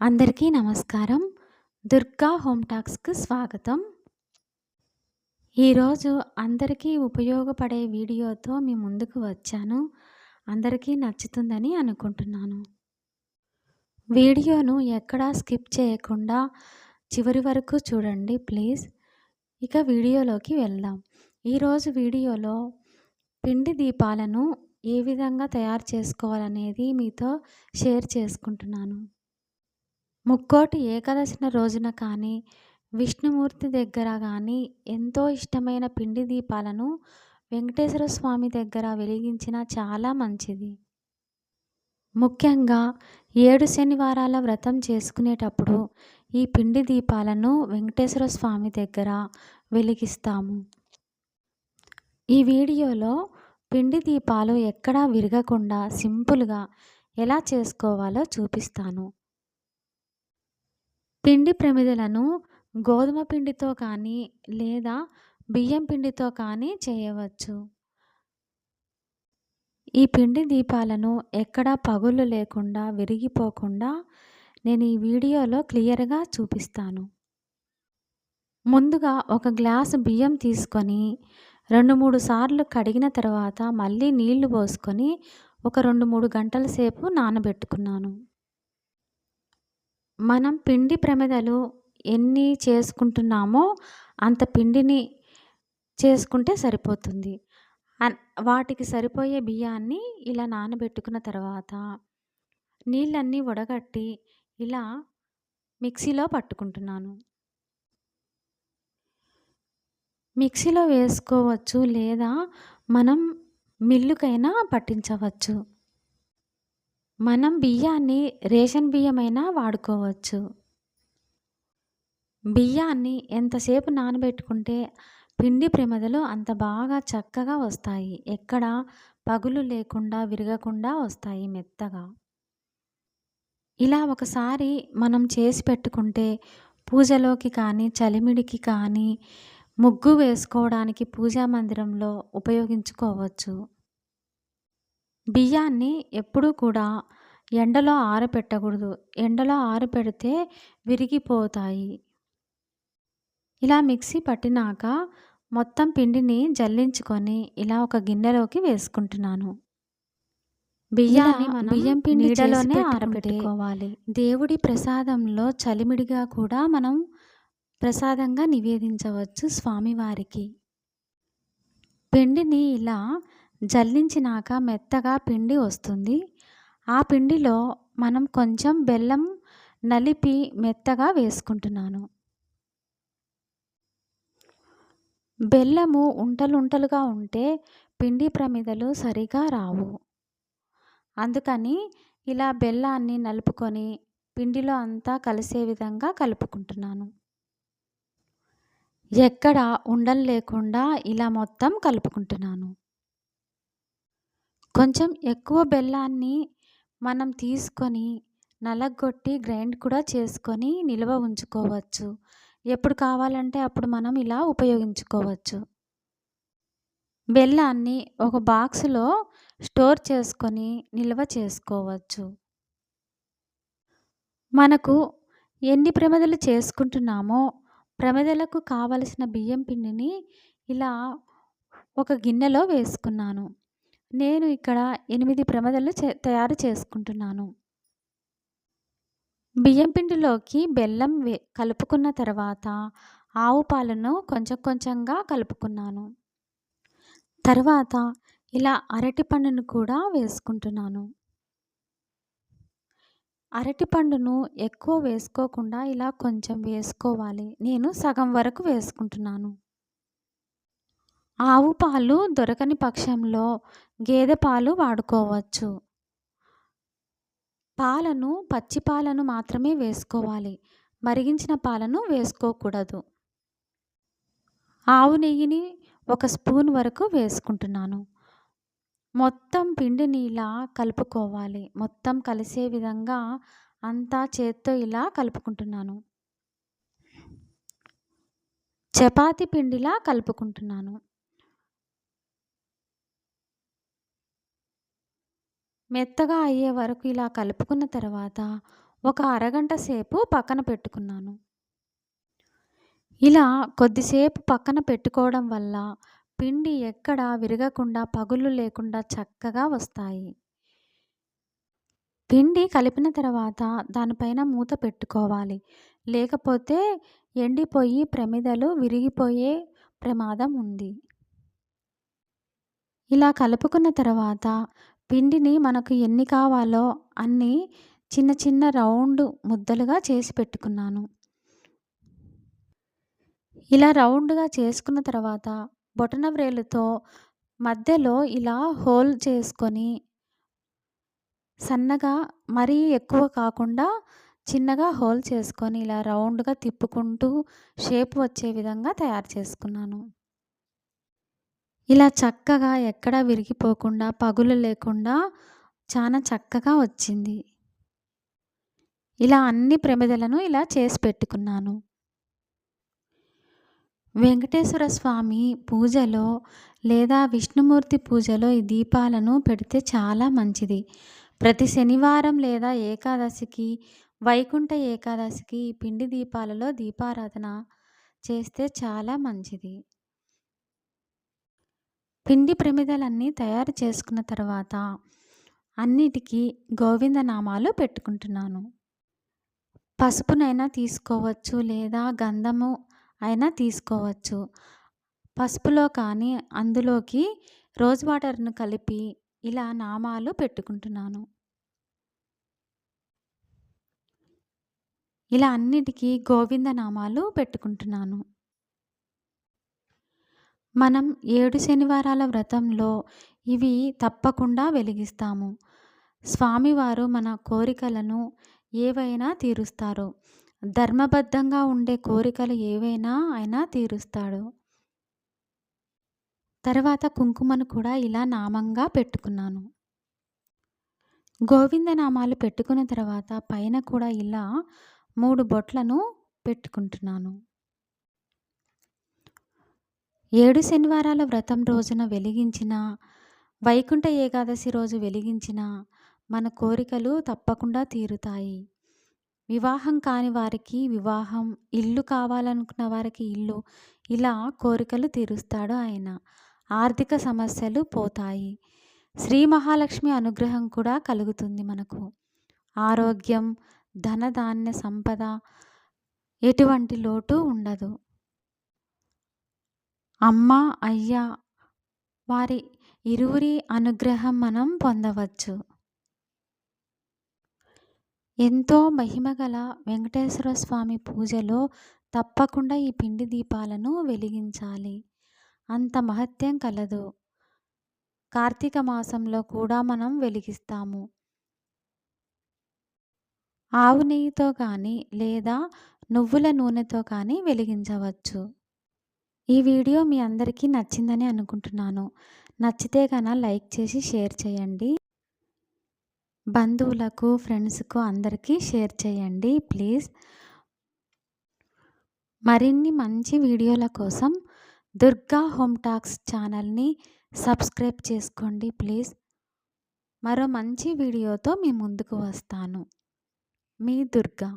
అందరికీ నమస్కారం. దుర్గా హోమ్ టాక్స్కి స్వాగతం. ఈరోజు అందరికీ ఉపయోగపడే వీడియోతో మీ ముందుకు వచ్చాను. అందరికీ నచ్చుతుందని అనుకుంటున్నాను. వీడియోను ఎక్కడా స్కిప్ చేయకుండా చివరి వరకు చూడండి ప్లీజ్. ఇక వీడియోలోకి వెళ్దాం. ఈరోజు వీడియోలో పిండి దీపాలను ఏ విధంగా తయారు చేసుకోవాలనేది మీతో షేర్ చేసుకుంటున్నాను. ముక్కోటి ఏకాదశిన రోజున కానీ విష్ణుమూర్తి దగ్గర కానీ ఎంతో ఇష్టమైన పిండి దీపాలను వెంకటేశ్వర స్వామి దగ్గర వెలిగించిన చాలా మంచిది. ముఖ్యంగా ఏడు శనివారాల వ్రతం చేసుకునేటప్పుడు ఈ పిండి దీపాలను వెంకటేశ్వర స్వామి దగ్గర వెలిగిస్తాము. ఈ వీడియోలో పిండి దీపాలు ఎక్కడా విరగకుండా సింపుల్గా ఎలా చేసుకోవాలో చూపిస్తాను. పిండి ప్రమిదలను గోధుమ పిండితో కానీ లేదా బియ్యం పిండితో కానీ చేయవచ్చు. ఈ పిండి దీపాలను ఎక్కడా పగుళ్ళు లేకుండా విరిగిపోకుండా నేను ఈ వీడియోలో క్లియర్గా చూపిస్తాను. ముందుగా ఒక గ్లాసు బియ్యం తీసుకొని రెండు మూడు సార్లు కడిగిన తర్వాత మళ్ళీ నీళ్ళు పోసుకొని ఒక రెండు మూడు గంటల సేపు నానబెట్టుకున్నాను. మనం పిండి ప్రమిదలు ఎన్ని చేసుకుంటున్నామో అంత పిండిని చేసుకుంటే సరిపోతుంది. వాటికి సరిపోయే బియ్యాన్ని ఇలా నానబెట్టుకున్న తర్వాత నీళ్ళన్నీ వడగట్టి ఇలా మిక్సీలో పట్టుకుంటున్నాను. మిక్సీలో వేసుకోవచ్చు లేదా మనం మిల్లుకైనా పట్టించవచ్చు. మనం బియ్యాన్ని రేషన్ బియ్యమైనా వాడుకోవచ్చు. బియ్యాన్ని ఎంతసేపు నానబెట్టుకుంటే పిండి ప్రమదలు అంత బాగా చక్కగా వస్తాయి. ఎక్కడ పగులు లేకుండా విరగకుండా వస్తాయి మెత్తగా. ఇలా ఒకసారి మనం చేసి పెట్టుకుంటే పూజలోకి కానీ చలిమిడికి కానీ ముగ్గు వేసుకోవడానికి పూజా మందిరంలో ఉపయోగించుకోవచ్చు. బియ్యాన్ని ఎప్పుడూ కూడా ఎండలో ఆరపెట్టకూడదు. ఎండలో ఆరపెడితే విరిగిపోతాయి. ఇలా మిక్సీ పట్టినాక మొత్తం పిండిని జల్లించుకొని ఇలా ఒక గిన్నెలోకి వేసుకుంటున్నాను. బియ్యాన్ని మనం బియ్యం పిండి నీడలోనే ఆరబెట్టుకోవాలి దేవుడి ప్రసాదంలో చలిమిడిగా కూడా మనం ప్రసాదంగా నివేదించవచ్చు స్వామివారికి. పిండిని ఇలా జల్లించినాక మెత్తగా పిండి వస్తుంది. ఆ పిండిలో మనం కొంచెం బెల్లం నలిపి మెత్తగా వేసుకుంటున్నాను. బెల్లము ఉంటలుంటలుగా ఉంటే పిండి ప్రమిదలు సరిగా రావు. అందుకని ఇలా బెల్లాన్ని నలుపుకొని పిండిలో అంతా కలిసే విధంగా కలుపుకుంటున్నాను. ఎక్కడ ఉండలు లేకుండా ఇలా మొత్తం కలుపుకుంటున్నాను. కొంచెం ఎక్కువ బెల్లాన్ని మనం తీసుకొని నలగొట్టి గ్రైండ్ కూడా చేసుకొని నిల్వ ఉంచుకోవచ్చు. ఎప్పుడు కావాలంటే అప్పుడు మనం ఇలా ఉపయోగించుకోవచ్చు. బెల్లాన్ని ఒక బాక్స్లో స్టోర్ చేసుకొని నిల్వ చేసుకోవచ్చు. మనకు ఎన్ని ప్రమిదలు చేసుకుంటున్నామో ప్రమిదలకు కావలసిన బియ్యం పిండిని ఇలా ఒక గిన్నెలో వేసుకున్నాను. నేను ఇక్కడ ఎనిమిది ప్రమదలు తయారు చేసుకుంటున్నాను. బియ్యం పిండిలోకి బెల్లం వే కలుపుకున్న తర్వాత ఆవు పాలను కొంచెం కొంచెంగా కలుపుకున్నాను. తర్వాత ఇలా అరటి పండును కూడా వేసుకుంటున్నాను. అరటి పండును ఎక్కువ వేసుకోకుండా ఇలా కొంచెం వేసుకోవాలి. నేను సగం వరకు వేసుకుంటున్నాను. ఆవు పాలు దొరకని పక్షంలో గేదె పాలు వాడుకోవచ్చు. పాలను పచ్చి పాలను మాత్రమే వేసుకోవాలి. మరిగించిన పాలను వేసుకోకూడదు. ఆవు నెయ్యిని ఒక స్పూన్ వరకు వేసుకుంటున్నాను. మొత్తం పిండిని ఇలా కలుపుకోవాలి. మొత్తం కలిసే విధంగా అంతా చేత్తో ఇలా కలుపుకుంటున్నాను. చపాతి పిండిలా కలుపుకుంటున్నాను. మెత్తగా అయ్యే వరకు ఇలా కలుపుకున్న తర్వాత ఒక అరగంట సేపు పక్కన పెట్టుకున్నాను. ఇలా కొద్దిసేపు పక్కన పెట్టుకోవడం వల్ల పిండి ఎక్కడ విరగకుండా, పగుళ్ళు లేకుండా చక్కగా వస్తాయి. పిండి కలిపిన తర్వాత దానిపైన మూత పెట్టుకోవాలి. లేకపోతే ఎండిపోయి ప్రమిదలు విరిగిపోయే ప్రమాదం ఉంది. ఇలా కలుపుకున్న తర్వాత పిండిని మనకు ఎన్ని కావాలో అన్ని చిన్న చిన్న రౌండ్ ముద్దలుగా చేసి పెట్టుకున్నాను. ఇలా రౌండ్‌గా చేసుకున్న తర్వాత బొటనవ్రేలుతో మధ్యలో ఇలా హోల్ చేసుకొని సన్నగా మరీ ఎక్కువ కాకుండా చిన్నగా హోల్ చేసుకొని ఇలా రౌండ్‌గా తిప్పుకుంటూ షేప్ వచ్చే విధంగా తయారు చేసుకున్నాను. ఇలా చక్కగా ఎక్కడా విరిగిపోకుండా, పగులు లేకుండా చాలా చక్కగా వచ్చింది. ఇలా అన్ని ప్రమిదలను ఇలా చేసి పెట్టుకున్నాను. వెంకటేశ్వర స్వామి పూజలో లేదా విష్ణుమూర్తి పూజలో ఈ దీపాలను పెడితే చాలా మంచిది. ప్రతి శనివారం లేదా ఏకాదశికి, వైకుంఠ ఏకాదశికి ఈ పిండి దీపాలలో దీపారాధన చేస్తే చాలా మంచిది. పిండి ప్రమిదలన్నీ తయారు చేసుకున్న తర్వాత అన్నిటికీ గోవింద నామాలు పెట్టుకుంటున్నాను. పసుపునైనా తీసుకోవచ్చు లేదా గంధము అయినా తీసుకోవచ్చు. పసుపులో కానీ అందులోకి రోజ్ వాటర్‌ను కలిపి ఇలా నామాలు పెట్టుకుంటున్నాను. ఇలా అన్నిటికీ గోవింద నామాలు పెట్టుకుంటున్నాను. మనం ఏడు శనివారాల వ్రతంలో ఇవి తప్పకుండా వెలిగిస్తాము. స్వామివారు మన కోరికలను ఏవైనా తీరుస్తారు. ధర్మబద్ధంగా ఉండే కోరికలు ఏవైనా ఆయన తీరుస్తాడు. తర్వాత కుంకుమను కూడా ఇలా నామంగా పెట్టుకున్నాను. గోవింద నామాలు పెట్టుకున్న తర్వాత పైన కూడా ఇలా మూడు బొట్లను పెట్టుకుంటున్నాను. ఏడు శనివారాల వ్రతం రోజున వెలిగించిన, వైకుంఠ ఏకాదశి రోజు వెలిగించిన మన కోరికలు తప్పకుండా తీరుతాయి. వివాహం కాని వారికి వివాహం, ఇల్లు కావాలనుకున్న వారికి ఇల్లు ఇలా కోరికలు తీరుస్తాడు ఆయన. ఆర్థిక సమస్యలు పోతాయి. శ్రీ మహాలక్ష్మి అనుగ్రహం కూడా కలుగుతుంది మనకు. ఆరోగ్యం, ధనధాన్య సంపద ఎటువంటి లోటు ఉండదు. అమ్మ, అయ్య వారి ఇరువురి అనుగ్రహం మనం పొందవచ్చు. ఎంతో మహిమగల వెంకటేశ్వర స్వామి పూజలో తప్పకుండా ఈ పిండి దీపాలను వెలిగించాలి. అంత మహత్యం కలదు. కార్తీక మాసంలో కూడా మనం వెలిగిస్తాము. ఆవు నెయ్యితో కానీ లేదా నువ్వుల నూనెతో కానీ వెలిగించవచ్చు. ఈ వీడియో మీ అందరికీ నచ్చిందని అనుకుంటున్నాను. నచ్చితే గన లైక్ చేసి షేర్ చేయండి. బంధువులకు, ఫ్రెండ్స్‌కు అందరికీ షేర్ చేయండి ప్లీజ్. మరిన్ని మంచి వీడియోల కోసం దుర్గా హోమ్ టాక్స్ ఛానల్‌ని సబ్స్క్రైబ్ చేసుకోండి ప్లీజ్. మరో మంచి వీడియోతో మీ ముందుకు వస్తాను. మీ దుర్గా.